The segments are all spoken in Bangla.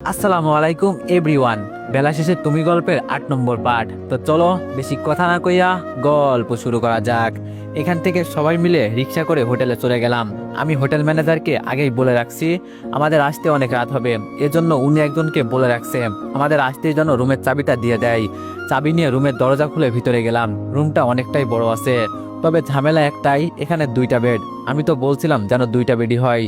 আসসালামু আলাইকুম এভরিওয়ান বেলা শেষে তুমি গল্পের আট নম্বর পাঠ। তো চলো, বেশি কথা না কইয়া গল্প শুরু করা যাক। এখান থেকে সবাই মিলে রিক্সা করে হোটেলে চলে গেলাম। আমি হোটেল ম্যানেজারকে আগেই বলে রাখছি, আমাদের আসতে অনেক রাত হবে। এজন্য উনি একজনকে বলে রাখছে, আমাদের আসতে যেন রুমের চাবিটা দিয়ে দেয়। চাবি নিয়ে রুমের দরজা খুলে ভিতরে গেলাম। রুমটা অনেকটাই বড় আছে। তবে ঝামেলা একটাই, এখানে দুইটা বেড আমি তো বলছিলাম যেন দুইটা বেডই হয়।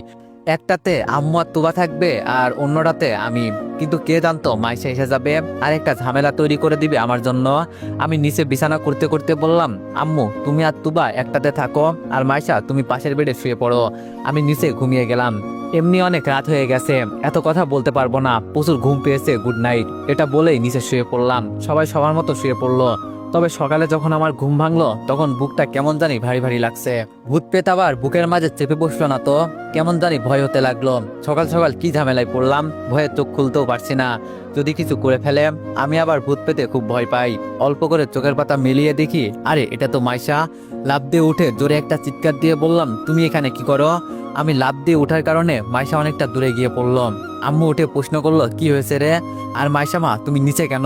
একটাতে আম্মু আর তুবা থাকবে আর অন্যটাতে আমি। কিন্তু কে জানতো মাইসা এসে যাবে। আর একটা ঝামেলা তৈরি করে দিবে আমার জন্য। আমি নিচে বিছানা করতে করতে বললাম, আম্মু, তুমি আর তুবা একটাতে থাকো। আর মাইসা তুমি পাশের বেডে শুয়ে পড়ো। আমি নিচে ঘুমিয়ে গেলাম। এমনি অনেক রাত হয়ে গেছে। এত কথা বলতে পারব না। প্রচুর ঘুম পেয়েছে। Good night. এটা বলেই নিচে শুয়ে পড়লাম। সবাই সবার মতো শুয়ে পড়ল। তবে সকালে যখন আমার ঘুম ভাঙলো, তখন বুকটা কেমন জানি ভারী ভারী লাগছে। ভূত পেত আবার বুকের মাঝে চেপে বসল না তো। কেমন জানি ভয় হতে লাগল। সকাল সকাল কি ঝামেলায় পড়লাম, ভয়ে চোখ খুলতেও পারছি না। যদি কিছু করে ফেলে, আমি আবার ভূত পেতে খুব ভয় পাই। অল্প করে চোখের পাতা মিলিয়ে দেখি, আরে, এটা তো মাইশা। লাভ দিয়ে উঠে জোরে একটা চিৎকার দিয়ে বললাম, তুমি এখানে কি করো? আমি লাভ দিয়ে ওঠার কারণে মাইশা অনেকটা দূরে গিয়ে পড়লাম আম্মু উঠে প্রশ্ন করল, কি হয়েছে রে? আর মাইশা মা, তুমি নিচে কেন?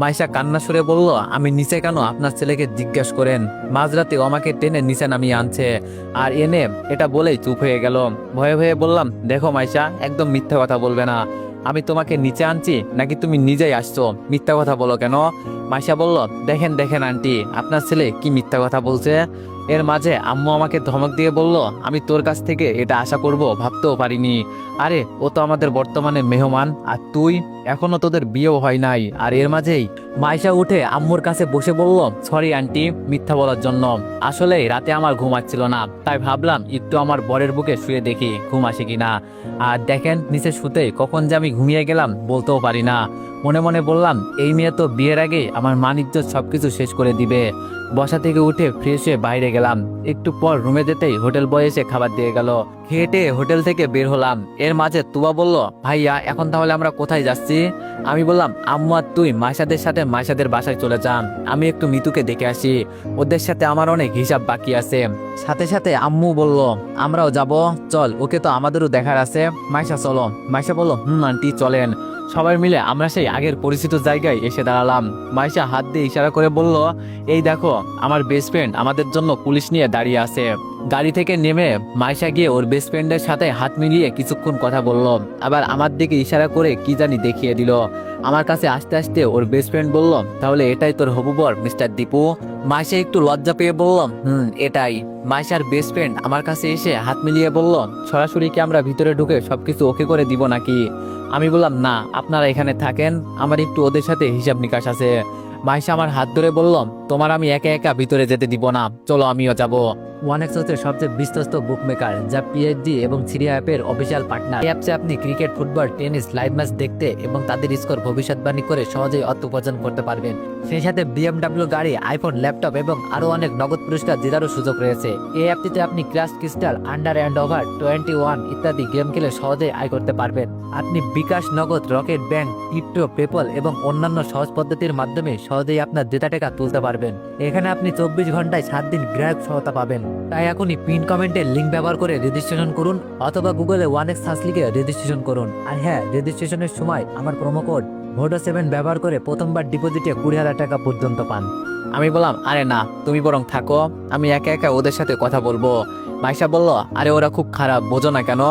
মাইশা কান্না সুরে বলল, আমি নিচে কেন আপনার ছেলেকে জিজ্ঞাসা করেন? মাঝরাতে আমাকে টেনে নিচে নামিয়ে আনছে। আর এনে এটা বলেই চুপ হয়ে গেল। ভয়ে ভয়ে বললাম, দেখো মাইশা, একদম মিথ্যা কথা বলবে না। আমি তোমাকে নিচে আনছি, নাকি তুমি নিজেই আসছো? মিথ্যা কথা বলো কেন? মাইশা বলল, দেখেন দেখেন আন্টি, আপনার ছেলে কি মিথ্যা কথা বলছে? এর মাঝে আম্মু আমাকে ধমক দিয়ে বলল, আমি তোর কাছ থেকে এটা আশা করব, ভাবতেও পারিনি। আরে, ও তো আমাদের বর্তমানে মেহমান, আর তুই? এখনও তোদের বিয়েও হয় নাই। আর এর মাঝেই মাইশা উঠে আম্মুর কাছে বসে বলল, সরি, আন্টি, মিথ্যা বলার জন্য। আসলে রাতে আমার ঘুম আসছিল না, তাই ভাবলাম একটু আমার বরের বুকে শুয়ে দেখি ঘুম আসে কিনা। আর দেখেন, নিচে শুতে কখন যে আমি ঘুমিয়ে গেলাম, বলতেও পারি না। মনে মনে বললাম, এই মেয়ে তো বিয়ের আগে আমার মানিজ্য সবকিছু শেষ করে দিবে। বসা থেকে উঠে ফ্রেশ হয়ে বাইরে গেলাম। একটু পর রুমে যেতেই হোটেল বয় এসে খাবার দিয়ে গেল। খেটে হোটেল থেকে বের হলাম। এর মাঝে তুবা বলল, ভাইয়া, এখন তাহলে আমরা কোথায় যাচ্ছি? আমি বললাম, আম্মু আর তুই মাইশাদের সাথে মাইশাদের বাসায় চলে যান। আমি একটু মিতুকে দেখে আসি। ওদের সাথে আমার অনেক হিসাব বাকি আছে। সাথে সাথে আম্মু বলল, আমরাও যাব। চল, ওকে তো আমাদেরও দেখার আছে। মাইশা, চলো। মাইশা বলল, হুম, আন্টি, চলেন। সবাই মিলে আমরা সেই আগের পরিচিত জায়গায় এসে দাঁড়ালাম। মাইশা হাত দিয়ে ইশারা করে বলল, এই দেখো, আমার বেস্ট ফ্রেন্ড আমাদের জন্য পুলিশ নিয়ে দাঁড়িয়ে আছে। গাড়ি থেকে নেমে মাইশা গিয়ে ওর বেস্ট ফ্রেন্ডের সাথে হাত মিলিয়ে কিছুক্ষণ কথা বলল। আবার আমার দিকে ইশারা করে কি জানি দেখিয়ে দিল। আমার কাছে আস্তে আস্তে ওর বেস্ট ফ্রেন্ড বলল, তাহলে এটাই তোর হবু বর মিস্টার দীপু? মাইশা একটু লজ্জা পেয়ে বললাম হুম, এটাই। মাইশার বেস্ট ফ্রেন্ড আমার কাছে এসে হাত মিলিয়ে বলল, সরাসরি কি আমরা ভিতরে ঢুকে সবকিছু ওকে করে দিব নাকি? আমি বললাম, না, আপনারা এখানে থাকেন, আমার একটু ওদের সাথে হিসাব নিকাশ আছে। মাইশা আমার হাত ধরে বললাম, তোমার আমি একা একা ভিতরে যেতে দিব না। চলো আমিও যাব। ওয়ান এক্স হচ্ছে সবচেয়ে বিশ্বস্ত বুক মেকার যা পিএইচডি এবং থ্রি অ্যাপের অফিসিয়াল পার্টনার অ্যাপসে আপনি cricket football tennis live match দেখতে এবং তাদের স্কোর ভবিষ্যৎবাণী করে সহজেই অর্থ উপার্জন করতে পারবেন। সেই সাথে বিএমডাব্লিউ গাড়ি আইফোন ল্যাপটপ এবং আরও অনেক নগদ পুরস্কার জেতারও সুযোগ রয়েছে। এই অ্যাপটিতে আপনি crash crystal under and over twenty one ইত্যাদি গেম খেলে সহজেই আয় করতে পারবেন। আপনি বিকাশ নগদ রকেট ব্যাংক ক্রিপ্টো পেপল এবং অন্যান্য সহজ পদ্ধতির মাধ্যমে সহজেই আপনার জেতা টাকা তুলতে পারবেন। এখানে আপনি চব্বিশ ঘন্টায় সাত দিন গ্রাহক সহায়তা পাবেন। তাই এখনই পিন কমেন্টের লিঙ্ক ব্যবহার করে রেজিস্ট্রেশন করুন অথবা গুগলে ওয়ান এক্স সার্চ লিখে রেজিস্ট্রেশন করুন। আর হ্যাঁ রেজিস্ট্রেশনের সময় আমার প্রোমো কোড ভোডো সেভেন ব্যবহার করে প্রথমবার ডিপোজিটে কুড়ি হাজার টাকা পর্যন্ত পান। আমি বললাম, আরে না, তুমি বরং থাকো। আমি একা একা ওদের সাথে কথা বলব। মাইশা বলল, আরে ওরা খুব খারাপ, বোঝো না কেন?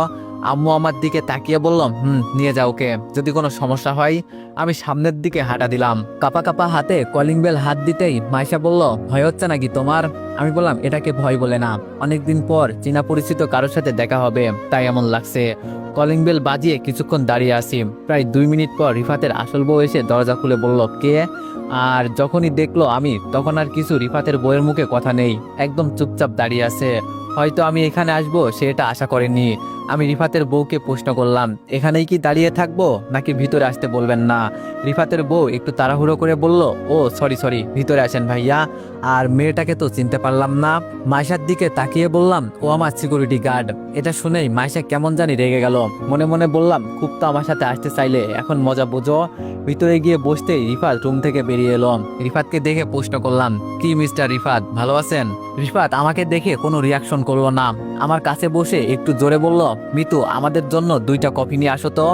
আম্মু আমার দিকে তাকিয়ে বললাম, হুম, নিয়ে যাও ওকে। যদি কোনো সমস্যা হয়, আমি সামনের দিকে হাঁটা দিলাম। কাপা কাপা হাতে কলিং বেল হাত দিতেই মাইশা বলল, ভয় হচ্ছে নাকি তোমার? আমি বললাম, এটাকে ভয় বলে না। অনেকদিন পর চীনা পরিচিত কারোর সাথে দেখা হবে, তাই এমন লাগছে। কলিং বেল বাজিয়ে কিছুক্ষণ দাঁড়িয়ে আসি প্রায় দুই মিনিট পর রিফাতের আসল বউ এসে দরজা খুলে বলল, কে? আর যখনই দেখল আমি, তখন আর কিছু রিফাতের বইয়ের মুখে কথা নেই। একদম চুপচাপ দাঁড়িয়ে আছে। হয়তো আমি এখানে আসব, সে এটা আশা করেনি। আমি রিফাতের বউকে প্রশ্ন করলাম, এখানেই কি দাঁড়িয়ে থাকব, নাকি ভিতরে আসতে বলবেন না? রিফাতের বউ একটু তাড়াহুড়ো করে বলল, ও, সরি সরি, ভিতরে আসেন ভাইয়া। আর মেয়েটাকে তো চিনতে পারলাম না। মাইশার দিকে তাকিয়ে বললাম, ও আমার সিকিউরিটি গার্ড। এটা শুনেই মাইশা কেমন জানি রেগে গেল। মনে মনে বললাম, খুব তো আমার সাথে আসতে চাইলে, এখন মজা বোঝো। ভিতরে গিয়ে বসতেই রিফাত রুম থেকে বেরিয়ে এলো। রিফাতকে দেখে প্রশ্ন করলাম, কি মিস্টার রিফাত, ভালো আছেন? রিফাত আমাকে দেখে কোনো রিয়াকশন করল না। আমার কাছে বসে একটু জোরে বলল, মিতু, আমাদের জন্য দুইটা কফি নিয়ে আসো তো।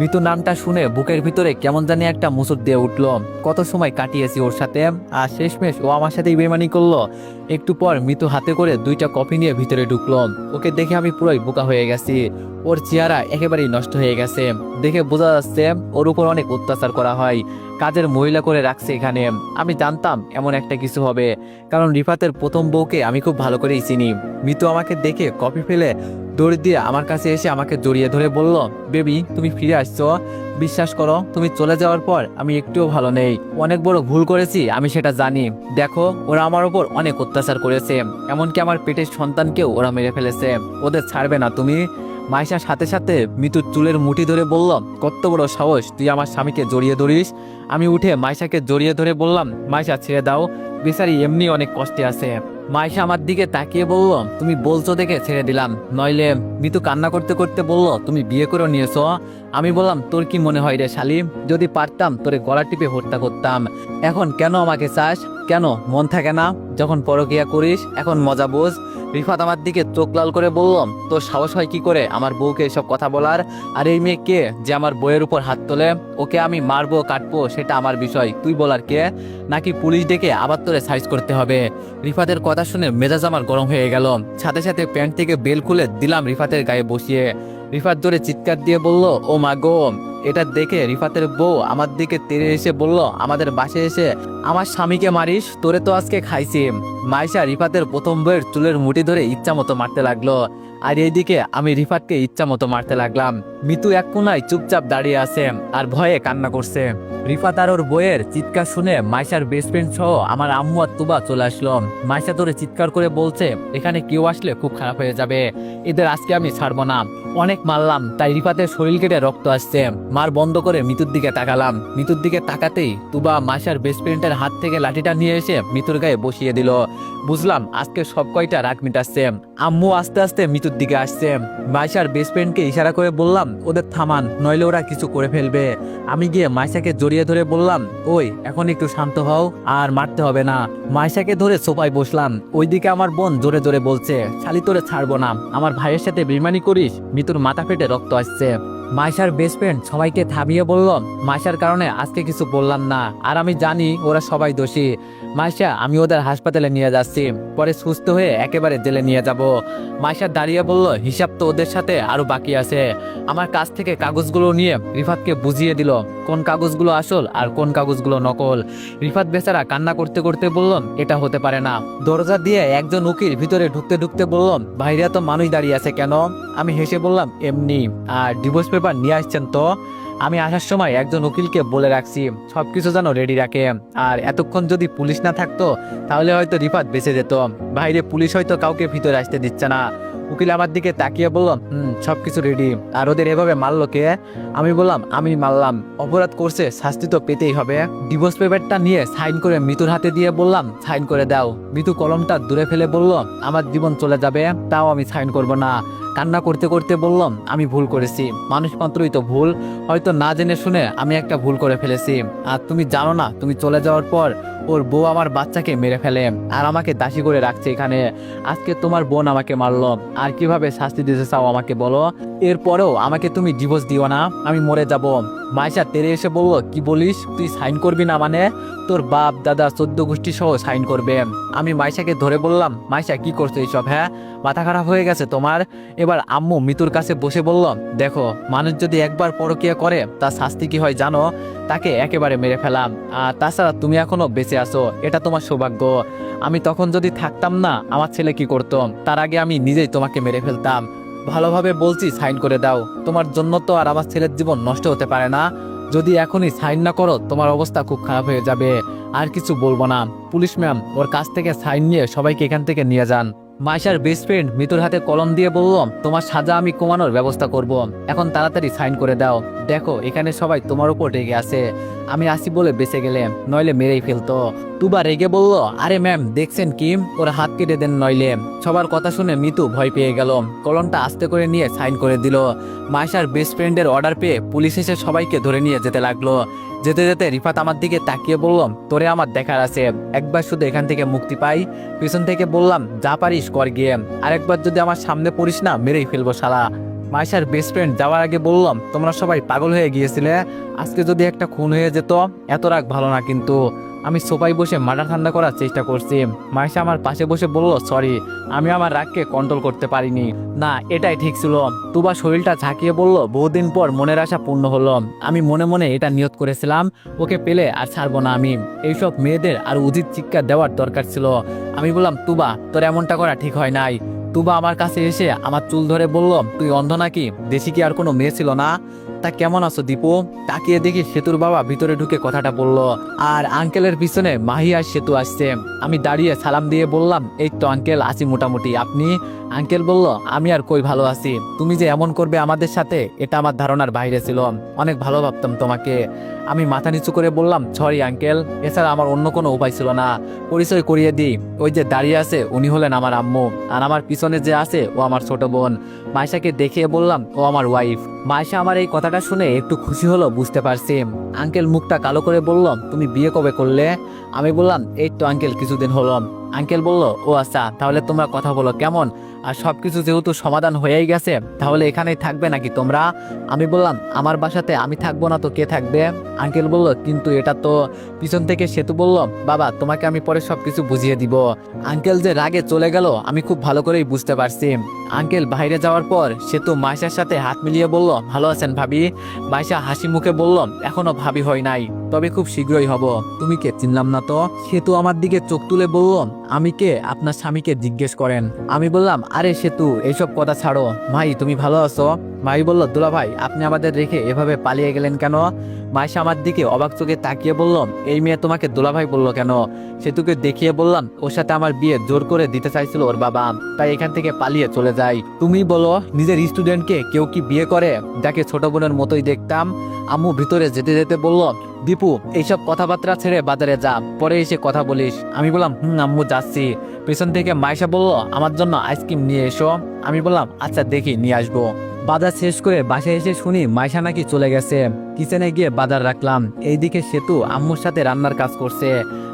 মিতু নামটা শুনে বুকের ভিতরে কেমন জানি একটা মুসুর দিয়ে উঠল। কত সময় কাটিয়েছি ওর সাথে? আর শেষমেশ ও আমার সাথেই বেমানি করল। একটু পর মিতু হাতে করে দুইটা কফি নিয়ে ভিতরে ঢুকলো। ওকে দেখে আমি পুরোই বোকা হয়ে গেছি। ওর চেহারা একেবারেই নষ্ট হয়ে গেছে। দেখে বোঝা যাচ্ছে ওর উপর অনেক অত্যাচার করা হয়। কাজের মহিলা করে রাখছে এখানে। আমি জানতাম এমন একটা কিছু হবে। কারণ রিফাতের প্রথম বউকে আমি খুব ভালো করেই চিনি। মিতু আমাকে দেখে কফি ফেলে দৌড় দিয়ে আমার কাছে এসে আমাকে জড়িয়ে ধরে বলল, বেবি, তুমি ফিরে আসছো। বিশ্বাস করো, তুমি চলে যাওয়ার পর আমি একটুও ভালো নেই। অনেক বড় ভুল করেছি, আমি সেটা জানি। দেখো, ওরা আমার ওপর অনেক অত্যাচার করেছে। এমনকি আমার পেটের সন্তানকেও ওরা মেরে ফেলেছে। ওদের ছাড়বে না তুমি। মাইশার সাথে সাথে মৃত্যুর চুলের মুঠি ধরে বলল, কত বড় সাহস, তুই আমার স্বামীকে জড়িয়ে ধরিস। আমি উঠে মাইশাকে জড়িয়ে ধরে বললাম, মাইশা, ছেড়ে দাও। বেচারি এমনি অনেক কষ্টে আছে। মাইশা আমার দিকে তাকিয়ে বলল, তুমি বলছো দেখে ছেড়ে দিলাম। নইলে মিতু কান্না করতে করতে বলল, তুমি বিয়ে করে নিয়েছো? আমি বললাম, তোর কি মনে হয় রে শালিম? যদি পারতাম, তোরে গলা টিপে হত্যা করতাম। এখন কেন আমাকে চাস? কেন? মন থাকে না। যখন পরকিয়া করিস, এখন মজা বোঝ। রিফাত আমার দিকে চোখ লাল করে বললাম তো সাহস হয় কি করে আমার বউকে এসব কথা বলার? আর এই মেয়ে কে যে আমার বইয়ের উপর হাত তোলে? ওকে আমি মারবো, কাটবো, সেটা আমার বিষয়। তুই বলার কে? নাকি পুলিশ ডেকে আবার তোরে সাইজ করতে হবে? রিফাতের কথা শুনে মেজাজ আমার গরম হয়ে গেল। সাথে সাথে প্যান্ট থেকে বেল খুলে দিলাম রিফাতের গায়ে বসিয়ে। রিফাত জোরে চিৎকার দিয়ে বলল, ও মা গো, এটা দেখে রিফাতের বউ আমার দিকে তেড়ে এসে বলল, আমাদের বাসে এসে আমার স্বামীকে মারিস, তোরে তো আজকে খাইছি। মাইশা রিফাতের প্রথম বইয়ের চুলের মুঠি ধরে ইচ্ছা মতো মারতে লাগল। আর এইদিকে আমি রিফাতকে ইচ্ছা মতো মারতে লাগলাম। মিতু এক কোনায় চুপচাপ দাঁড়িয়ে আছে আর ভয়ে কান্না করছে। রিফাত আর ওর বইয়ের চিৎকার শুনে মাইশার বেস্ট ফ্রেন্ড সহ আমার আম্মু আর তুবা চলে আসলো। মাইশা তোরে চিৎকার করে বলছে, এখানে কেউ আসলে খুব খারাপ হয়ে যাবে। এদের আজকে আমি ছাড়বো না। অনেক মারলাম, তাই রিফাতের শরীর কেটে রক্ত আসছে। মার বন্ধ করে মিতুর দিকে তাকালাম। মিতুর দিকে তাকাতেই তুবা মাইশার বেস্ট ফ্রেন্ডের হাত থেকে লাঠিটা নিয়ে এসে মিতুর গায়ে বসিয়ে দিল। বুঝলাম, আজকে সব কয়টা রাগ মিটাচ্ছে। আম্মু আস্তে আস্তে মিতুর দিকে আসছে। মাইশার বেস্ট ফ্রেন্ডকে ইশারা করে বললাম ওদের থামান, নইলে ওরা কিছু করে ফেলবে। আমি গিয়ে মাইশাকে জড়িয়ে ধরে বললাম, ওই, এখন একটু শান্ত হও, আর মারতে হবে না। মাইশাকে ধরে সোফায় বসলাম। ওইদিকে আমার বোন জোরে জোরে বলছে, শালি তোরে ছাড়বো না। আমার ভাইয়ের সাথে বেমানি করিস, মিতুর মাথা ফেটে রক্ত আসছে। মাইশার বেস্ট ফ্রেন্ড সবাইকে থামিয়ে বলল, মাইশার কারণে আজকে কিছু বললাম না, আর আমি জানি ওরা সবাই দোষী। মাইশা, আমি ওদের হাসপাতালে নিয়ে যাচ্ছি। পরে সুস্থ হয়ে একেবারে জেলে নিয়ে যাব। মাইশা দাঁড়িয়ে বলল, হিসাব তো ওদের সাথে আরও বাকি আছে। আমার কাছ থেকে কাগজগুলো নিয়ে রিফাতকে বুঝিয়ে দিল, কোন কাগজগুলো আসল আর কোন কাগজগুলো নকল। রিফাত বেচারা কান্না করতে করতে বলল, এটা হতে পারে না। দরজা দিয়ে একজন উকিল ভিতরে ঢুকতে ঢুকতে বলল, ভাইরা তো মানুষ দাঁড়িয়ে আছে কেন? আমি হেসে বললাম, এমনি। আর ডিভোর্স পেপার নিয়ে আসছেন তো? আমি আসার সময় একজন উকিলকে বলে রাখছি, সবকিছু যেন রেডি রাখে। আর এতক্ষণ যদি পুলিশ না থাকতো, তাহলে হয়তো রিফাত বেঁচে যেত। বাইরে পুলিশ হয়তো কাউকে ভিতরে আসতে দিচ্ছে না। উকিল আমার দিকে তাকিয়ে বলল, হুম, সবকিছু রেডি আর ওদের এভাবে মারলো কে? আমি বললাম, আমি মারলাম। অপরাধ করছে, শাস্তি তো পেতেই হবে। ডিভোর্স পেপারটা নিয়ে সাইন করে মৃত্যুর হাতে দিয়ে বললাম, সাইন করে দাও। মৃত্যু কলমটা দূরে ফেলে বলল, আমার জীবন চলে যাবে, তাও আমি সাইন করব না। কান্না করতে করতে বললাম আমি ভুল করেছি। মানুষ মাত্রই তো ভুল। হয়তো না জেনে শুনে আমি একটা ভুল করে ফেলেছি। আর তুমি জানো না, তুমি চলে যাওয়ার পর ওর বউ আমার বাচ্চাকে মেরে ফেলে আর আমাকে দাসী করে রাখছে এখানে। আজকে তোমার বোন আমাকে মারলো। আর কীভাবে শাস্তি দিতে চাও আমাকে বলো? এরপরেও আমাকে তুমি ডিভোর্স দিও না। আমি মরে যাব। মাইশা তেরে এসে বলল, কি বলিস? তুই সাইন করবি না মানে? তোর বাপ, দাদা, চোদ্দ গোষ্ঠী সহ সাইন করবে। আমি মাইশাকে ধরে বললাম, মাইশা, কি করছ এইসব হ্যাঁ? মাথা খারাপ হয়ে গেছে তোমার? এবার আম্মু মিতুর কাছে বসে বলল, দেখো, মানুষ যদি একবার পরকিয়া করে, তার শাস্তি কি হয় জানো? তাকে একেবারে মেরে ফেলাম। আর তাছাড়া তুমি এখনও বেঁচে আছো এটা তোমার সৌভাগ্য। আমি তখন যদি থাকতাম না, আমার ছেলে কি করতো? তার আগে আমি নিজেই তোমাকে মেরে ফেলতাম। ভালোভাবে বলছি, সাইন করে দাও। তোমার জন্য তো আর আমার ছেলের জীবন নষ্ট হতে পারে না। যদি এখনই সাইন না করো, তোমার অবস্থা খুব খারাপ হয়ে যাবে। আর কিছু বলব না। পুলিশ ম্যাম, ওর কাছ থেকে সাইন নিয়ে সবাইকে এখান থেকে নিয়ে যান। মাইশার বেস্ট ফ্রেন্ড মিতুর হাতে কলম দিয়ে বললাম, তোমার সাজা আমি কমানোর ব্যবস্থা করব। এখন তাড়াতাড়ি সাইন করে দাও। দেখো, এখানে সবাই তোমার উপর রেগে আছে। আমি আসি বলে বেঁচে গেলে নইলে মেরেই ফেলতো। তুবা রেগে বলল, আরে ম্যাম দেখছেন কিম ওর হাত কেটে দেন নইলে। সবার কথা শুনে মিতু ভয় পেয়ে গেল। কলমটা আস্তে করে নিয়ে সাইন করে দিল। মাইশার বেস্ট ফ্রেন্ডের অর্ডার পেয়ে পুলিশ এসে সবাইকে ধরে নিয়ে যেতে লাগল। যেতে যেতে রিফাত আমার দিকে তাকিয়ে বললাম, তোরে আমার দেখার আছে। একবার শুধু এখান থেকে মুক্তি পাই। পিছন থেকে বললাম, যা পারিস কর গিয়ে। আরেকবার যদি আমার সামনে পড়িস না, মেরেই ফেলব শালা। মাইশার বেস্ট ফ্রেন্ড যাওয়ার আগে বললাম, তোমরা সবাই পাগল হয়ে গিয়েছিলে। আজকে যদি একটা খুন হয়ে যেত, এত রাগ ভালো না কিন্তু। আমি সোফায় বসে মাথা ঠান্ডা করার চেষ্টা করছি। মাইশা আমার পাশে বসে বলল, সরি, আমি আমার রাগকে কন্ট্রোল করতে পারিনি। না, এটাই ঠিক ছিল। তুবা শরীরটা ঝাঁকিয়ে বলল, বহুদিন পর মনের আশা পূর্ণ হলো। আমি মনে মনে এটা নিয়ত করেছিলাম, ওকে পেলে আর ছাড়বো না আমি। এইসব মেয়েদের আর উচিত শিক্ষা দেওয়ার দরকার ছিল। আমি বললাম, তুবা, তোর এমনটা করা ঠিক হয় নাই। তুবা আমার কাছে এসে আমার চুল ধরে বলল, তুই অন্ধ নাকি? দেশি কি আর কোনো মেয়ে ছিল না? তা কেমন আছো, দীপু? তাকিয়ে দেখি সেতুর বাবা ভিতরে ঢুকে কথাটা বলল, আর আঙ্কেলের পিছনে মাহি আর সেতু আসছে। আমি দাঁড়িয়ে সালাম দিয়ে বললাম, এই তো আঙ্কেল, আছি মোটামুটি। আপনি? আঙ্কেল বলল, আমি আর কই ভালো আছি? তুমি যে এমন করবে আমাদের সাথে, এটা আমার ধারণার বাইরে ছিল। অনেক ভালো ভাবতাম তোমাকে। আমি মাথা নিচু করে বললাম, সরি আঙ্কেল, এছাড়া আমার অন্য কোনো উপায় ছিল না। পরিচয় করিয়ে দিই। ওই যে দাঁড়িয়ে আছে, উনি হলেন আমার আম্মু। আর আমার পিছনে যে আছে, ও আমার ছোট বোন। মাইশাকে দেখিয়ে বললাম, ও আমার ওয়াইফ মাইশা আমার এই কথাটা শুনে একটু খুশি হলো, বুঝতে পারছি। আঙ্কেল মুখটা কালো করে বললাম তুমি বিয়ে কবে করলে? আমি বললাম, এই তো আঙ্কেল কিছুদিন হলো। আঙ্কেল বলল, ও আচ্ছা তাহলে তোমরা কথা বলো, কেমন? আর সবকিছু যেহেতু সমাধান হয়েই গেছে, তাহলে এখানেই থাকবে নাকি তোমরা? আমি বললাম, আমার বাসাতে আমি থাকব না তো কে থাকবে? আঙ্কেল বলল, কিন্তু এটা তো পিছন থেকে সেতু বলল। বাবা, তোমাকে আমি পরে সবকিছু বুঝিয়ে দিব। আঙ্কেল যে রাগে চলে গেল, আমি খুব ভালো করেই বুঝতে পারছি। আঙ্কেল বাইরে যাওয়ার পর সেতু মাইশার সাথে হাত মিলিয়ে বলল, ভালো আছেন ভাবি? মাইশা হাসি মুখে বলল, এখনও ভাবি হয় নাই। তবে খুব শীঘ্রই হব। তুমি কে? চিনলাম না তো? সেতু আমার দিকে চোখ তুলে বলল আমি কে? আপনার স্বামীকে জিজ্ঞেস করেন। আমি বললাম, আরে সেতু এইসব কথা ছাড়ো। ভাই, তুমি ভালো আছো? ভাই বলল, দুলা ভাই, আপনি আমাদের রেখে এভাবে পালিয়ে গেলেন কেন? মাইশা আমার দিকে অবাক চোখে তাকিয়ে বলল এই মেয়ে তোমাকে দুলাভাই বলল কেন? সেতুকে দেখিয়ে বললাম, ওর সাথে আমার বিয়ে জোর করে দিতে চাইছিল ওর বাবা। তাই এখান থেকে পালিয়ে চলে যাই। তুমি বলো, নিজের স্টুডেন্টকে কেউ কি বিয়ে করে? যাকে ছোট বোনের মতোই দেখতাম। আম্মু ভিতরে যেতে যেতে বলল দীপু, এইসব কথাবার্তা ছেড়ে বাজারে যা, পরে এসে কথা বলিস। আমি বললাম, হুম, আম্মু, যাচ্ছি। পেছন থেকে মাইশা বলল, আমার জন্য আইসক্রিম নিয়ে এসো। আমি বললাম আচ্ছা দেখি, নিয়ে আসব। বাজার শেষ করে বাসায় এসে শুনি মাইশা নাকি চলে গেছে। কিচেনে গিয়ে বাজার রাখলাম। এইদিকে সেতু আম্মুর সাথে রান্নার কাজ করছে।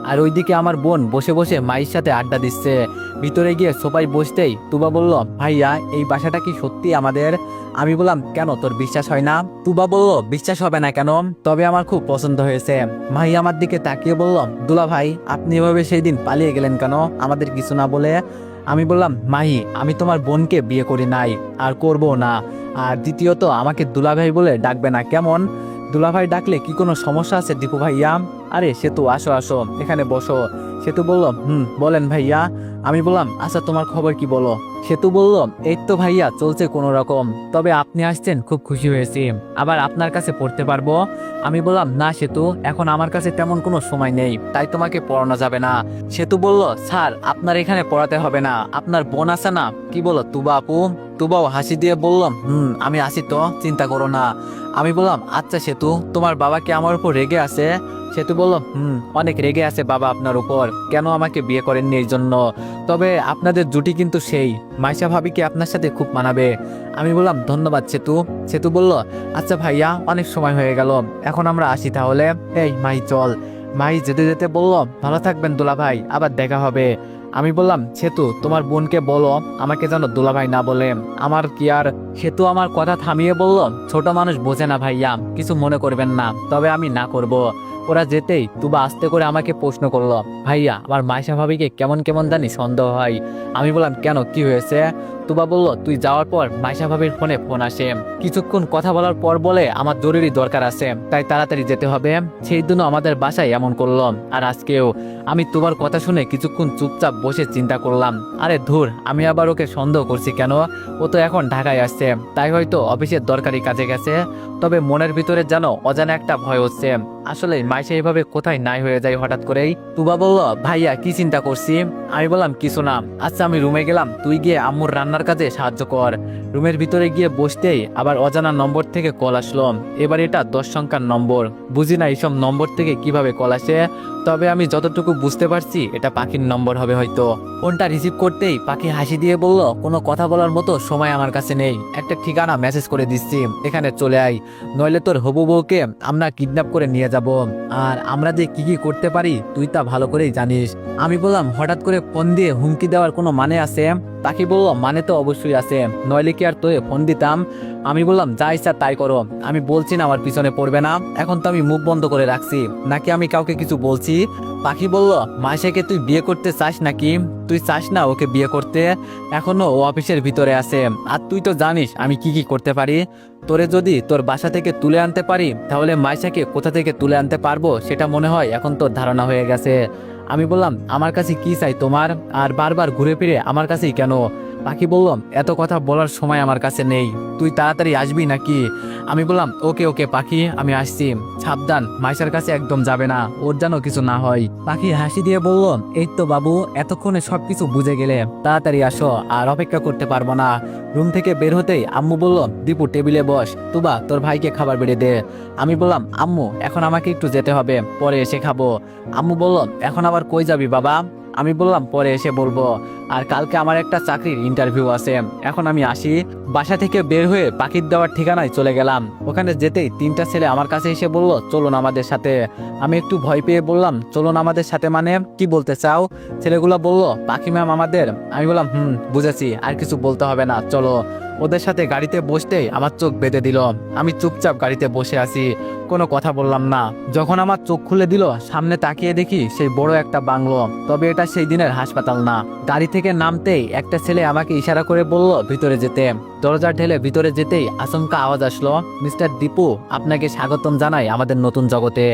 আর ওইদিকে আমার বোন বসে বসে মাইর সাথে আড্ডা দিচ্ছে। ভিতরে গিয়ে সবাই বসতেই তুবা বলল, ভাইয়া, এই বাসাটা কি সত্যি আমাদের? আমি বললাম, কেন? তোর বিশ্বাস হয় না? তুবা বলল, বিশ্বাস হবে না কেন? তবে আমার খুব পছন্দ হয়েছে। ভাই আমার দিকে তাকিয়ে বলল, দুলা ভাই, আপনি এভাবে সেই দিন পালিয়ে গেলেন কেন? আমাদের কিছু না বলে? আমি বললাম, মাহি, আমি তোমার বোনকে বিয়ে করি নাই, আর করব না। আর দ্বিতীয়ত, আমাকে দুলাভাই বলে ডাকবে না, কেমন? দুলাভাই ডাকলে কি কোনো সমস্যা আছে দীপু ভাইয়া? আরে, সে তো আসো আসো, এখানে বসো। সেতু বলল, হুম, বলেন ভাইয়া। আমি বললাম আচ্ছা তোমার খবর কি বলো? সেতু বলল, এই তো ভাইয়া, চলছে কোনো রকম। তবে আপনি আসছেন, খুব খুশি হয়েছি। আবার আপনার কাছে পড়তে পারব? আমি বললাম, না, সেতু, এখন আমার কাছে তেমন কোনো সময় নেই। তাই তোমাকে পড়ানো যাবে না। সেতু বলল, স্যার, আপনার এখানে পড়াতে হবে না। আপনার বোন আছে না? কি বলো, তুবা আপু? তুবাও হাসি দিয়ে বললাম, হুম, আমি আসি তো, চিন্তা করো না। আমি বললাম আচ্ছা সেতু, তোমার বাবা কি আমার উপর রেগে আছে? সেতু বলল, হুম, অনেক রেগে আছে বাবা আপনার উপর। কেন আমাকে বিয়ে করেননি এই জন্য? তবে আপনাদের জুটি কিন্তু সেই। মাইশা ভাবি কি আপনার সাথে খুব মানাবে? আমি বললাম, ধন্যবাদ, সেতু। সেতু বলল আচ্ছা ভাইয়া, অনেক সময় হয়ে গেল। এখন আমরা আসি তাহলে? এই মাই চল। মাই যেতে যেতে বলল, ভালো থাকবেন দোলা ভাই আবার দেখা হবে। আমি বললাম, সেতু, তোমার বোনকে বলো, আমাকে যেন দুলাভাই না বলে। আমার কি আর, সেতু আমার কথা থামিয়ে বলল, ছোট মানুষ বোঝে না ভাইয়া, কিছু মনে করবেন না, তবে আমি না করব। ওরা যেতেই তুবা আস্তে করে আমাকে প্রশ্ন করল, ভাইয়া, আমার মাইশা ভাবিকে কেমন কেমন জানি সন্দেহ হয়। আমি বললাম, কেন? কি হয়েছে? তুবা বলল, তুই যাওয়ার পর মাইশা ভাবির ফোনে ফোন আসে। কিছুক্ষণ কথা বলার পর বলে, আমার জরুরি দরকার আছে। তাই তাড়াতাড়ি যেতে হবে। সেই দিনও আমাদের বাসায় এমন করল আর আজকেও আমি তোমার কথা শুনে কিছুক্ষণ চুপচাপ বসে চিন্তা করলাম। আরে ধুর, আমি আবার ওকে সন্দেহ করছি কেন? ও তো এখন ঢাকায় আসছে। তাই হয়তো অফিসের দরকারি কাজে গেছে। তবে মনের ভিতরে যেন অজানা একটা ভয় হচ্ছে। আসলে মাইশা এইভাবে কোথায় নাই হয়ে যায় হঠাৎ করেই। তুবা বলল, ভাইয়া, কি চিন্তা করছি? আমি বললাম, কিছু না। আচ্ছা আমি রুমে গেলাম। তুই গিয়ে আম্মুর রান্নার কাজে সাহায্য কর। রুমের ভিতরে গিয়ে বসতেই আবার অজানা নম্বর থেকে কল আসলো। এবার এটা দশ সংখ্যার নম্বর। বুঝি না এইসব নম্বর থেকে কীভাবে কল আসে? তবে আমি যতটুকু বুঝতে পারছি, এটা পাখির নম্বর হবে হয়তো। ফোনটা রিসিভ করতেই পাখি হাসি দিয়ে বলল, কোনো কথা বলার মতো সময় আমার কাছে নেই। একটা ঠিকানা মেসেজ করে দিচ্ছি, এখানে চলে আয়। নইলে তোর হবু বউকে আমরা কিডন্যাপ করে নিয়ে যাব। আর আমরা যে কি কি করতে পারি, তুই তা ভালো করেই জানিস। আমি বললাম, হঠাৎ করে ফোন দিয়ে হুমকি দেওয়ার কোনো মানে আছে? পাখি বলল মানে তো অবশ্যই আছে। নইলে কি আর তোয়ে ফোন দিতাম? আমি বললাম, যা ইচ্ছা তাই করো। আমি বলছি না আমার পিছনে পড়বে না। এখন তো আমি মুখ বন্ধ করে রাখছি। নাকি আমি কাউকে কিছু বলছি? পাখি বলল মাসেকে তুই বিয়ে করতে চাস নাকি? তুই চাস না ওকে বিয়ে করতে? এখনও ও অফিসের ভিতরে আছে। আর তুই তো জানিস আমি কি কি করতে পারি। তোরে যদি তোর বাসা থেকে তুলে আনতে পারি, তাহলে মাইশাকে কোথা থেকে তুলে আনতে পারব সেটা মনে হয় এখন তোর ধারণা হয়ে গেছে। আমি বললাম, আমার কাছে কি চাই তোমার? আর বারবার ঘুরে ফিরে আমার কাছেই কেন? পাখি বললাম, এত কথা বলার সময় আমার কাছে নেই। তুই তাড়াতাড়ি আসবি নাকি? আমি বললাম, ওকে ওকে, পাখি, আমি আসছি। সাবধান, মাইশার কাছে একদম যাবে না। ওর যেন কিছু না হয়। পাখি হাসি দিয়ে বলল, এই তো বাবু, এতক্ষণে সবকিছু বুঝে গেলে। তাড়াতাড়ি আসো, আর অপেক্ষা করতে পারব না। রুম থেকে বের হতেই আম্মু বলল, দীপু, টেবিলে বস। তুবা, তোর ভাইকে খাবার বেড়ে দে। আমি বললাম, আম্মু, এখন আমাকে একটু যেতে হবে, পরে এসে খাব। আম্মু বলল, এখন আবার কই যাবি বাবা? আমি বললাম, পরে এসে বলব। আর কালকে আমার একটা চাকরির ইন্টারভিউ আছে। এখন আমি আসি, বাসা থেকে বের হয়ে পাখির দেওয়ার ঠিকানায় চলে গেলাম। ওখানে যেতেই তিনটা ছেলে আমার কাছে এসে বলল, চলুন আমাদের সাথে। আমি একটু ভয় পেয়ে বললাম, চলুন আমাদের সাথে মানে? কি বলতে চাও? ছেলেগুলো বলল, পাখি ম্যাম আমাদের। আমি বললাম, হুম, বুঝেছি, আর কিছু বলতে হবে না, চলো। ওদের সাথে গাড়িতে বসতেই আমার চোখ বেঁধে দিল। আমি চুপচাপ গাড়িতে বসে আছি, কোনো কথা বললাম না। যখন আমার চোখ খুলে দিল, সামনে তাকিয়ে দেখি সেই বড় একটা বাংলো। তবে এটা সেই দিনের হাসপাতাল না। গাড়ি থেকে নামতেই একটা ছেলে আমাকে ইশারা করে বলল, ভিতরে যেতে। দরজা ঢেলে ভিতরে যেতেই আচমকা আওয়াজ আসলো, মিস্টার দীপু, আপনাকে স্বাগতম জানাই আমাদের নতুন জগতে।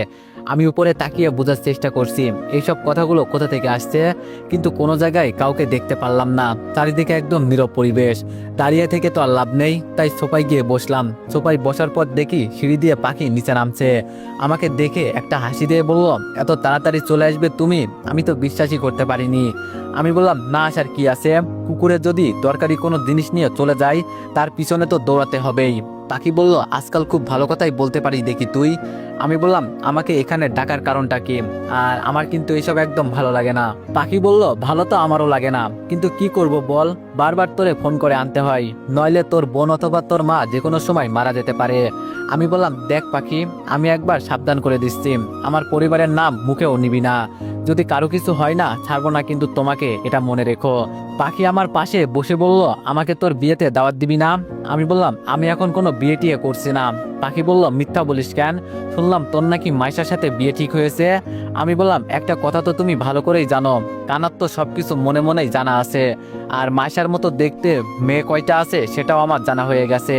আমি উপরে তাকিয়ে বোঝার চেষ্টা করছি, এইসব কথাগুলো কোথা থেকে আসছে? কিন্তু কোনো জায়গায় কাউকে দেখতে পারলাম না। চারিদিকে একদম নীরব পরিবেশ। দাঁড়িয়ে থেকে তো আর লাভ নেই, তাই সোপায় গিয়ে বসলাম। সোপায় বসার পর দেখি সিঁড়ি দিয়ে পাখি নিচে নামছে। আমাকে দেখে একটা হাসি দিয়ে বলল, এত তাড়াতাড়ি চলে আসবে তুমি, আমি তো বিশ্বাসই করতে পারিনি। আমি বললাম, না আসার কি আছে? কুকুরে যদি দরকারি কোনো জিনিস নিয়ে চলে যায়, তার পিছনে তো দৌড়াতে হবেই। পাখি বলল, আজকাল খুব ভালো কথাই বলতে পারি দেখি তুই। আমি বললাম, আমাকে এখানে ডাকার কারণটা কি? আর আমার কিন্তু এইসব একদম ভালো লাগে না। পাখি বলল, ভালো তো আমারও লাগে না, কিন্তু কি করব বল? বারবার তোরে ফোন করে আনতে হয়, নইলে তোর বোন অথবা তোর মা যে কোনো সময় মারা যেতে পারে। আমি বললাম, দেখ পাখি, আমি একবার সাবধান করে দিচ্ছি, আমার পরিবারের নাম মুখেও নিবি না। যদি কারও কিছু হয় না, ছাড়বো না কিন্তু তোমাকে, এটা মনে রেখো। পাখি আমার পাশে বসে বলল, আমাকে তোর বিয়েতে দাওয়াত দিবি না? আমি বললাম, আমি এখন কোনো বিয়ে টিয়ে করছি না। পাখি বলল, মিথ্যা বলিস কেন? শুনলাম, তোর নাকি মাইশার সাথে বিয়ে ঠিক হয়েছে? আমি বললাম, একটা কথা তো তুমি ভালো করেই জানো, কানার তো সবকিছু মনে মনেই জানা আছে। আর মাইশার মতো দেখতে মেয়ে কয়টা আছে, সেটাও আমার জানা হয়ে গেছে।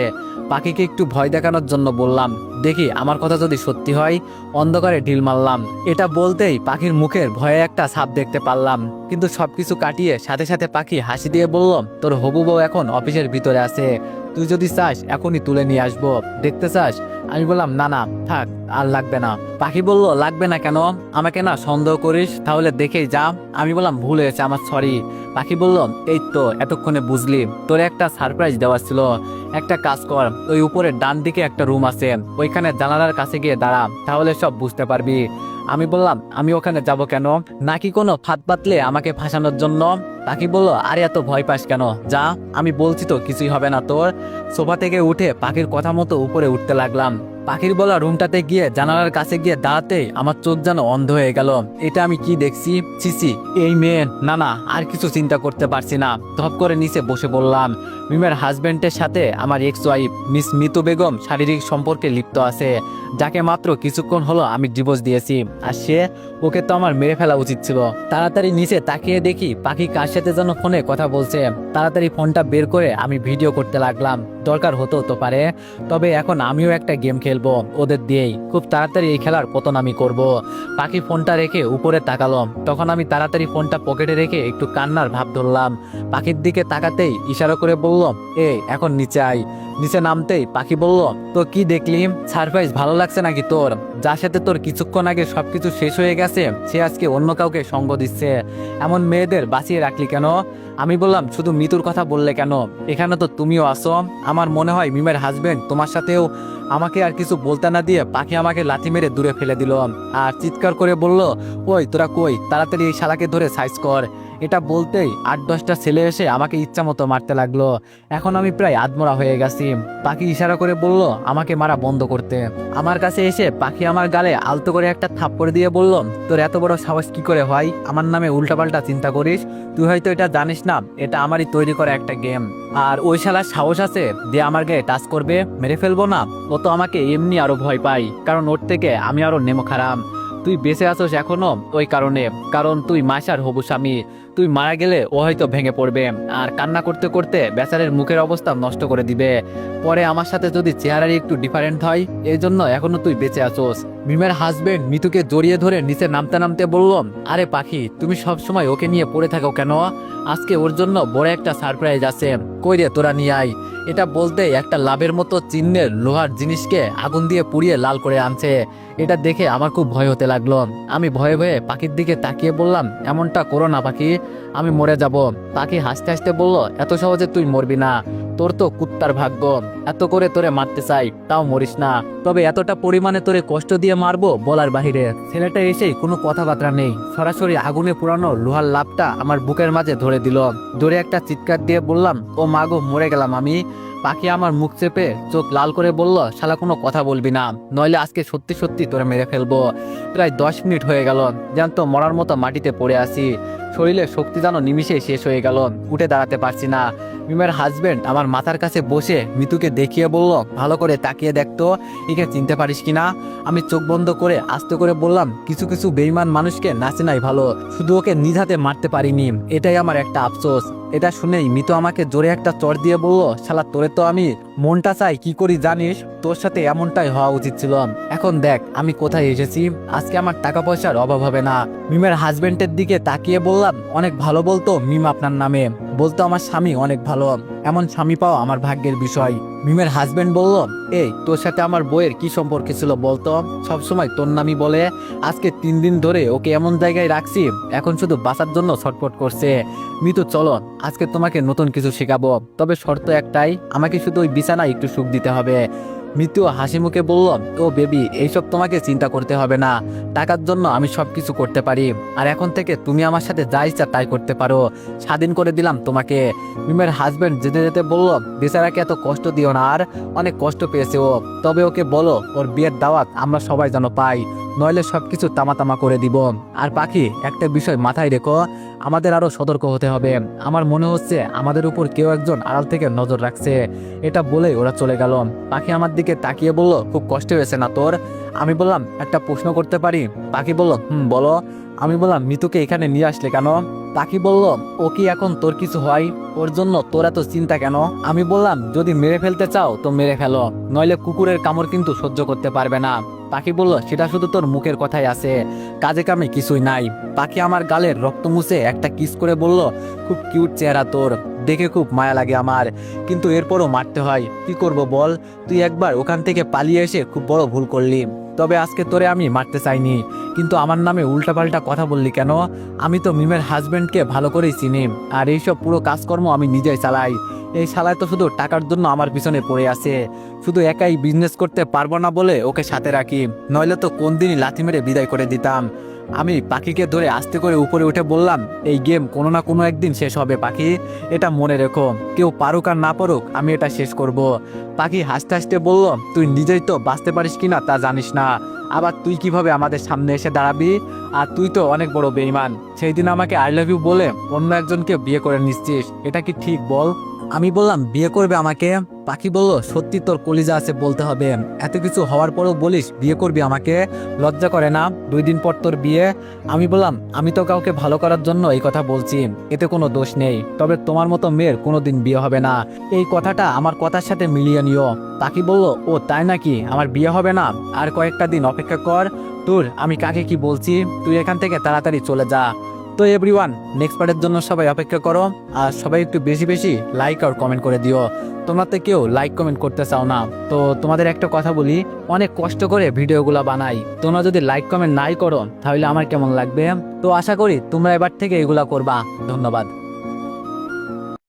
পাখিকে একটু ভয় দেখানোর জন্য বললাম, দেখি, আমার কথা যদি সত্যি হয়, অন্ধকারে ঢিল মারলাম। এটা বলতেই পাখির মুখের ভয়ে একটা ছাপ দেখতে পারলাম, কিন্তু সবকিছু কাটিয়ে সাথে সাথে পাখি হাসি দিয়ে বললাম তোর হবু বউ এখন অফিসের ভিতরে আছে। তুই যদি চাস, এখনই তুলে নিয়ে আসব। দেখতে চাস? আমি বললাম, না না, থাক, আর লাগবে না। পাখি বলল, লাগবে না কেন? আমাকে না সন্দেহ করিস, তাহলে দেখেই যা। আমি বললাম, ভুল হয়েছে আমার সরি পাখি বলল, এই তো, এতক্ষণে বুঝলি। তোর একটা সারপ্রাইজ দেওয়া ছিল। একটা কাজ কর, ওই উপরে ডান দিকে একটা রুম আছে। ওইখানে জানালার কাছে গিয়ে দাঁড়া, তাহলে সব বুঝতে পারবি। আমি বললাম, আমি ওখানে যাব কেন? নাকি কোনো ফাঁদ পাতলে আমাকে ফাঁসানোর জন্য? পাখি বলল, আরে এত ভয় পাস কেন? যা, আমি বলছি তো, কিছুই হবে না তোর। সোফা থেকে উঠে পাখির কথা মতো উপরে উঠতে লাগলাম। পাখির বলা রুমটাতে গিয়ে জানালার কাছে গিয়ে দাঁড়াতেই আমার চোখ যেন অন্ধ হয়ে গেল। এটা আমি কি দেখছি? সিসি এই মেয়ে। না না, আর কিছু চিন্তা করতে পারছি না। ধপ করে নিচে বসে বললাম মিমের হাজবেন্ডের সাথে আমার ex wife Miss Mitu Begum শারীরিক সম্পর্কে লিপ্ত আছে। যাকে মাত্র কিছুক্ষণ হলো আমি ডিভোর্স দিয়েছি। আর সে, ওকে তো আমার মেরে ফেলা উচিত ছিল। তাড়াতাড়ি নিচে তাকিয়ে দেখি পাখি কার সাথে যেন ফোনে কথা বলছে। তাড়াতাড়ি ফোনটা বের করে আমি ভিডিও করতে লাগলাম। দরকার হতো তো পারে। তবে এখন আমিও একটা গেম খেলব। ওদের দিয়েই। খুব তাড়াতাড়ি এই খেলার পতন আমি করব। পাখি ফোনটা রেখে উপরে তাকালাম। তখন আমি তাড়াতাড়ি ফোনটা পকেটে রেখে একটু কান্নার ভাব ধরলাম। পাখির দিকে তাকাতেই ইশারা করে বললাম এই এখন নিচে আয়। নিচে নামতেই পাখি বলল তো কি দেখলি? সারপ্রাইজ ভালো লাগছে নাকি তোর? যার সাথে তোর কিছুক্ষণ আগে সবকিছু শেষ হয়ে গেছে, সে আজকে অন্য কাউকে সঙ্গ দিচ্ছে। এমন মেয়েদের বাঁচিয়ে রাখলি কেন? আমি বললাম, শুধু মৃত্যুর কথা বললে কেন? এখানে তো তুমিও আসো আমার মনে হয় মিমের হাজবেন্ড তোমার সাথেও আমাকে আর কিছু বলতে না দিয়ে পাখি আমাকে লাথি মেরে দূরে ফেলে দিল। আর চিৎকার করে বলল, ওই, তোরা কই? তাড়াতাড়ি এই শালাকে ধরে সাইজ কর। এটা বলতেই আট দশটা ছেলে এসে আমাকে ইচ্ছা মতো মারতে লাগল। এখন আমি প্রায় আধমরা হয়ে গেছি। পাখি ইশারা করে বলল, আমাকে মারা বন্ধ করতে। আমার কাছে এসে পাখি আমার গালে আলতো করে একটা থাপ্পড় দিয়ে বলল, তোর এত বড় সাহস কি করে হয়? আমার নামে উল্টাপাল্টা চিন্তা করিস? তুই হয়তো এটা জানিস না, এটা আমারই তৈরি করা একটা গেম। আর ওই শালার সাহস আছে যে আমার গায়ে টাচ করবে, মেরে ফেলব না। ও তো আমাকে এমনি আরও ভয় পাই কারণ ওর থেকে আমি আরও নেমো খারাপ। তুই বেঁচে আছোস এখনও ওই কারণে, কারণ তুই মাসার হবু স্বামী। তুই মারা গেলে ও হয়তো ভেঙে পড়বে। আর কান্না করতে করতে বেচারের মুখের অবস্থা নষ্ট করে দিবে। পরে আমার সাথে যদি চেহারারই একটু ডিফারেন্ট হয় এই জন্য এখনও তুই বেঁচে আছোস। মিমের হাজবেন্ড মিতুকে জড়িয়ে ধরে নিচে নামতে নামতে বলল, আরে পাখি, তুমি সব সময় ওকে নিয়ে পড়ে থাকো কেন? আজকে ওর জন্য বড় একটা সারপ্রাইজ আছে। কই রে তোরা নিয়ে আয়। এটা বলতে একটা লাভের মতো চিহ্নের লোহার জিনিসকে আগুন দিয়ে পুড়িয়ে লাল করে আনছে। এটা দেখে আমার খুব ভয় হতে লাগল। আমি ভয়ে ভয়ে পাখির দিকে তাকিয়ে বললাম, এমনটা করো না পাখি, আমি মরে যাব। পাখি হাসতে হাসতে বলল, এত সহজে তুই মরবি না। তোর তো কুত্তার ভাগ্য। এত করে তোরে মারতে চাই, তাও মরিস না। তবে এতটা পরিমাণে তোরে কষ্ট দিয়ে মারবো বলার বাহিরে। ছেলেটা এসেই কোনো কথাবার্তা নেই। সরাসরি আগুনে পুরানো লোহার লাভটা আমার বুকের মাঝে ধরে দিল। ধরে একটা চিৎকার দিয়ে বললাম, ও মাগো মরে গেলাম আমি। পাখি আমার মুখ চেপে চোখ লাল করে বলল, শালা, কোনো কথা বলবি না। নইলে আজকে সত্যি সত্যি তোরে মেরে ফেলব। প্রায় দশ মিনিট হয়ে গেল। যেন তো মরার মতো মাটিতে পড়ে আছি। শরীরে শক্তি যেন নিমিশে শেষ হয়ে গেল। উঠে দাঁড়াতে পারছি না। মিমের হাজবেন্ড আমার মাথার কাছে বসে মিতুকে দেখিয়ে বলল, ভালো করে তাকিয়ে দেখতো একে চিনতে পারিস কিনা? আমি চোখ বন্ধ করে আস্তে করে বললাম, কিছু কিছু বেইমান মানুষকে নাচে নাই ভালো, শুধু ওকে নিজ হাতে মারতে পারিনি। এটাই আমার একটা আফসোস। এটা শুনেই মিতু আমাকে জোরে একটা চর দিয়ে বলল, শালা, তোরে তো আমি মনটা চাই, কি করি জানিস? তোর সাথে এমনটাই হওয়া উচিত ছিল। এখন দেখ, আমি কোথায় এসেছি, আজকে আমার টাকা পয়সার অভাব হবে না। মিমের হাজবেন্ডের দিকে তাকিয়ে বললাম, অনেক ভালো বলতো, মিম আপনার নামে। বলতো আমার স্বামী অনেক ভালো। এমন স্বামী পাওয়া আমার ভাগ্যের বিষয়। মিমের হাজবেন্ড বলল, এই, তোর সাথে আমার বইয়ের কি সম্পর্ক ছিল বলতো? সবসময় তোর নামই বলে, আজকে তিন দিন ধরে ওকে এমন জায়গায় রাখছি, এখন শুধু বাঁচার জন্য ছটফট করছে। মিতু, চলো, আজকে তোমাকে নতুন কিছু শেখাবো। তবে শর্ত একটাই, আমাকে শুধু ওই বিছানায় একটু সুখ দিতে হবে। মৃত্যু হাসি মুখে বলল, ও বেবি, এইসব তোমাকে চিন্তা করতে হবে না। টাকার জন্য আমি সব কিছু করতে পারি। আর এখন থেকে তুমি আমার সাথে যা ইচ্ছা তাই করতে পারো। স্বাধীন করে দিলাম তোমাকে। মিমের হাজবেন্ড যেতে যেতে বলল, বেচারাকে এত কষ্ট দিও না আর অনেক কষ্ট পেয়েছে ও। তবে ওকে বলো, ওর বিয়ের দাওয়াত আমরা সবাই যেন পাই। নইলে সবকিছু তামা তামা করে দিব। আর পাখি, একটা বিষয় মাথায় রেখো আমাদের আরও সতর্ক হতে হবে। আমার মনে হচ্ছে আমাদের উপর কেউ একজন আড়াল থেকে নজর রাখছে। এটা বলেই ওরা চলে গেল। পাখি আমার দিকে তাকিয়ে বলল, খুব কষ্ট হয়েছে না তোর? আমি বললাম, একটা প্রশ্ন করতে পারি? পাখি বলল, হুম, বলো। আমি বললাম, মিতুকে এখানে নিয়ে আসলে কেন? পাখি বলল, ও কি এখন তোর কিছু হয়? ওর জন্য তোর এত চিন্তা কেন? আমি বললাম, যদি মেরে ফেলতে চাও তো মেরে ফেলো। নইলে কুকুরের কামড় কিন্তু সহ্য করতে পারবে না। পাখি বলল, সেটা শুধু তোর মুখের কথাই আছে। কাজে কামে কিছুই নাই। পাখি আমার গালের রক্ত মুছে একটা কিস করে বলল, খুব কিউট চেহারা তোর, দেখে খুব মায়া লাগে আমার। কিন্তু এরপরও মারতে হয়। কি করব বল? তুই একবার ওখান থেকে পালিয়ে এসে খুব বড় ভুল করলি। তবে আজকে তোরে আমি মারতে চাইনি। কিন্তু আমার নামে উল্টাপাল্টা কথা বললি কেন? আমি তো মিমের হাজবেন্ডকে ভালো করেই চিনি। আর এইসব পুরো কাজকর্ম আমি নিজেই চালাই। এই শালায় তো শুধু টাকার জন্য আমার পিছনে পড়ে আছে। শুধু একাই বিজনেস করতে পারব না বলে ওকে সাথে রাখি। নইলে তো কোন দিনই লাথি মেরে বিদায় করে দিতাম। আমি পাখিকে ধরে আস্তে করে উপরে উঠে বললাম, এই গেম কোনো না কোনো একদিন শেষ হবে, পাখি। এটা মনে রেখো, কেউ পারুক আর না পারুক, আমি এটা শেষ করব। পাখি হাসতে হাসতে বলল, তুই নিজেই তো বাঁচতে পারিস কিনা তা জানিস না। আবার তুই কীভাবে আমাদের সামনে এসে দাঁড়াবি? আর তুই তো অনেক বড় বেইমান সেই দিন আমাকে আই লাভ ইউ বলে অন্য একজনকে বিয়ে করে নিচ্ছিস এটা কি ঠিক বল? আমি বললাম, বিয়ে করবে আমাকে? পাখি বলল, সত্যি তোর কলিজা আছে বলতে হবে। এত কিছু হওয়ার পরেও বলিস, বিয়ে করবি আমাকে? লজ্জা করে না? দুই দিন পর তোর বিয়ে? আমি বললাম, আমি তো কাউকে ভালো করার জন্য এই কথা বলছি। এতে কোনো দোষ নেই। তবে তোমার মতো মেয়ের কোনোদিন বিয়ে হবে না। এই কথাটা আমার কথার সাথে মিলিয়ে নিও। পাখি বলল, ও, তাই নাকি? আমার বিয়ে হবে না? আর কয়েকটা দিন অপেক্ষা কর। তোর, আমি কাকে কি বলছি? তুই এখান থেকে তাড়াতাড়ি চলে যা। তো এভরিওয়ান নেক্সট পার্টের জন্য সবাই অপেক্ষা করো আর সবাই একটু বেশি বেশি লাইক আর কমেন্ট করে দিও। তোমরা তো কেউ লাইক কমেন্ট করতে চাও না। তো তোমাদের একটা কথা বলি, অনেক কষ্ট করে ভিডিওগুলো বানাই। তোমরা যদি লাইক কমেন্ট নাই করো, তাহলে আমার কেমন লাগবে? তো আশা করি তোমরা এবার থেকে এগুলা করবা। ধন্যবাদ।